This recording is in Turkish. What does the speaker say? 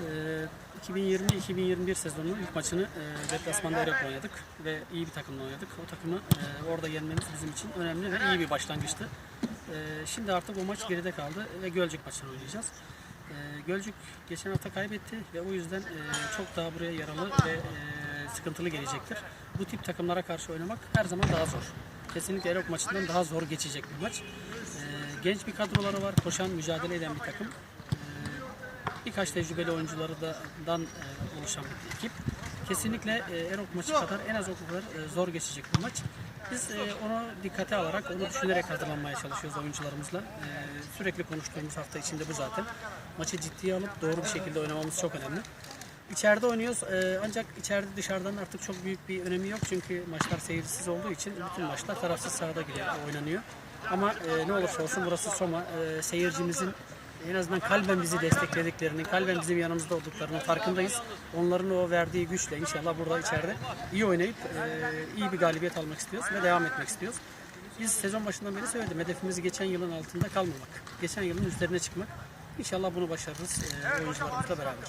Ee, 2020-2021 sezonunun ilk maçını e, deplasmanda Erek oynadık ve iyi bir takımla oynadık. O takımı e, orada yenmemiz bizim için önemli ve iyi bir başlangıçtı. E, şimdi artık o maç geride kaldı ve Gölcük maçını oynayacağız. E, Gölcük geçen hafta kaybetti ve o yüzden çok daha buraya yaralı ve sıkıntılı gelecektir. Bu tip takımlara karşı oynamak her zaman daha zor. Kesinlikle Erok maçından daha zor geçecek bir maç. Genç bir kadroları var, koşan, mücadele eden bir takım. Birkaç tecrübeli oyunculardan e, oluşan bir ekip. Kesinlikle e, Erok maçı kadar en az o kadar e, zor geçecek bir maç. Biz e, onu dikkate alarak, onu düşünerek hazırlanmaya çalışıyoruz oyuncularımızla. E, sürekli konuştuğumuz hafta içinde bu zaten. Maçı ciddiye alıp doğru bir şekilde oynamamız çok önemli. İçeride oynuyoruz ancak içeride dışarıdan artık çok büyük bir önemi yok çünkü maçlar seyircisiz olduğu için bütün maçlar tarafsız sahada gidiyor, oynanıyor. Ama ne olursa olsun burası Soma, seyircimizin en azından kalben bizi desteklediklerinin, kalben bizim yanımızda olduklarının farkındayız. Onların o verdiği güçle inşallah burada içeride iyi oynayıp e, iyi bir galibiyet almak istiyoruz ve devam etmek istiyoruz. Biz sezon başından beri söyledim hedefimiz geçen yılın altında kalmamak. Geçen yılın üzerine çıkmak. İnşallah bunu başarırız e, oyuncularımızla beraber.